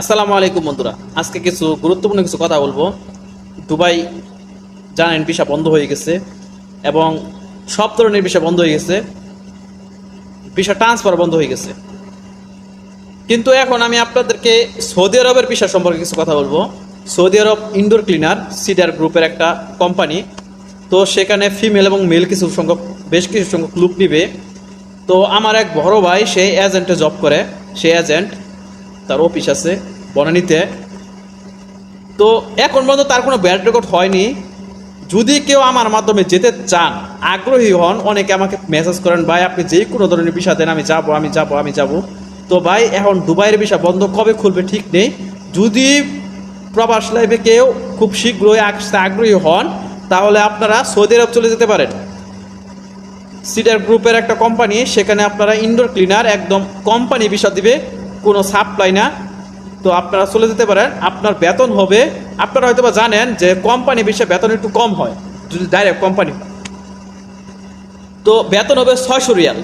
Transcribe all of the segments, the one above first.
আসসালামু আলাইকুম বন্ধুরা। আজকে কিছু গুরুত্বপূর্ণ কিছু কথা বলব। দুবাই জানেন ভিসা বন্ধ হয়ে গেছে এবং সব ধরনের ভিসা বন্ধ হয়ে গেছে। ভিসা ট্রান্সফার বন্ধ হয়ে গেছে। কিন্তু এখন আমি আপনাদেরকে সৌদি আরবের ভিসা সম্পর্কে কিছু কথা বলব। Saudi Arab indoor cleaner, cedar গ্রুপের একটা কোম্পানি। তো সেখানে ফিমেল এবং মেল কিছু সংখ্যক, বেশ কিছু সংখ্যক লোক নিবে। তো আমার এক বড় ভাই, সে এজেন্টে জব করে। সে এজেন্ট তার অফিস আছে, বনানীতে। তো এখন পর্যন্ত তার কোনো ব্যাড রেকর্ড হয়নি। যদি কেউ আমার মাধ্যমে যেতে চান, আগ্রহী হন, অনেকে আমাকে মেসেজ করেন, ভাই, আপনি যে কোনো ধরনের বিষয় দেন, আমি যাব আমি যাব আমি যাব। তো ভাই, এখন দুবাইয়ের বিষয় বন্ধ কবে খুলবে ঠিক নেই। যদি প্রবাস লাইফে কেউ খুব শীঘ্রই আসতে আগ্রহী হন, তাহলে আপনারা সৌদি আরব চলে যেতে পারেন। সিডার গ্রুপের একটা কোম্পানি সেখানে আপনারা ইনডোর ক্লিনার একদম কোম্পানি বিষয় দিবে। কোনো সাপ্লাই না, তো আপনারা চলে যেতে পারেন, আপনার বেতন হবে, আপনারা হয়তো বা জানেন যে কোম্পানি বিষয়ে বেতন একটু কম হয়, যদি ডাইরেক্ট কোম্পানি তো বেতন হবে ছয়শো রিয়াল,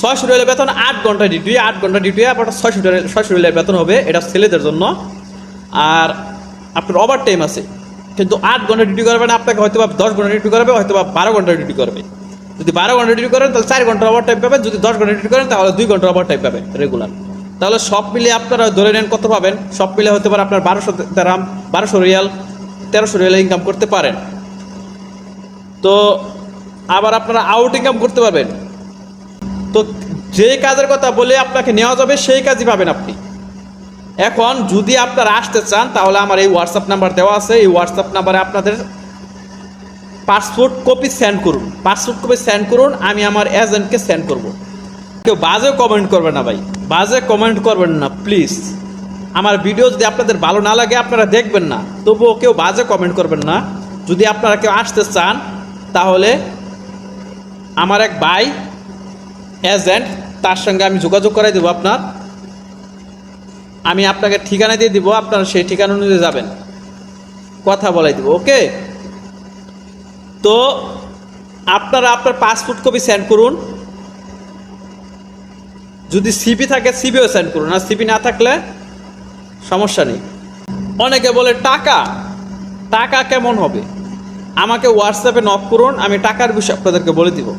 ছয়শো রিয়ালের বেতন আট ঘণ্টা ডিউটি, আট ঘণ্টা ডিউটি আপনার ছয়শো ছয়শো রিয়ালের বেতন হবে, এটা ছেলেদের জন্য। আর আপনার ওভার টাইম আছে, কিন্তু আট ঘণ্টা ডিউটি করবেন আপনাকে হয়তো বা দশ ঘণ্টা ডিউটি করবে হয়তো বা বারো ঘণ্টা ডিউটি করবে। যদি বারো ঘণ্টা ডিউটি করেন, তাহলে চার ঘণ্টা ওভার টাইম পাবেন, যদি দশ ঘণ্টা ডিউটি করেন, তাহলে দুই ঘণ্টা ওভার টাইম পাবেন রেগুলার তাহলে সব মিলিয়ে আপনারা ধরে নেন কত পাবেন? সব মিলে হতে পারে আপনার বারোশো তেরাম বারোশো রিয়াল, তেরোশো রিয়াল ইনকাম করতে পারেন। তো আবার আপনারা আউট ইনকাম করতে পারবেন। তো যে কাজের কথা বলে আপনাকে নেওয়া যাবে, সেই কাজই পাবেন আপনি। এখন যদি আপনারা আসতে চান, তাহলে আমার এই হোয়াটসঅ্যাপ নাম্বার দেওয়া আছে। এই হোয়াটসঅ্যাপ নাম্বারে আপনাদের পাসপোর্ট কপি সেন্ড করুন। পাসপোর্ট কপি সেন্ড করুন, আমি আমার এজেন্টকে সেন্ড করব। কেউ বাজেও কমেন্ট করবে না ভাই। বাজে কমেন্ট করবেন না প্লিজ আমার ভিডিও যদি আপনাদের ভালো না লাগে, আপনারা দেখবেন না। তবুও কেউ বাজে কমেন্ট করবেন না। যদি আপনারা কেউ আসতে চান, তাহলে আমার এক ভাই এজেন্ট তার সঙ্গে আমি যোগাযোগ করাই দেবো আপনার। আমি আপনাকে ঠিকানা দিয়ে দিব, আপনারা সেই ঠিকানা অনুযায়ী যাবেন। কথা বলাই দিব ওকে তো আপনারা আপনার পাসপোর্ট কপি সেন্ড করুন। যদি সিপি থাকে সিপিও সেন্ড করুন। আর সিপি না থাকলে সমস্যা নেই। অনেকে বলে, টাকা? টাকা কেমন হবে? আমাকে হোয়াটসঅ্যাপে নক করুন, আমি টাকার বিষয়ে আপনাদেরকে বলে দিব।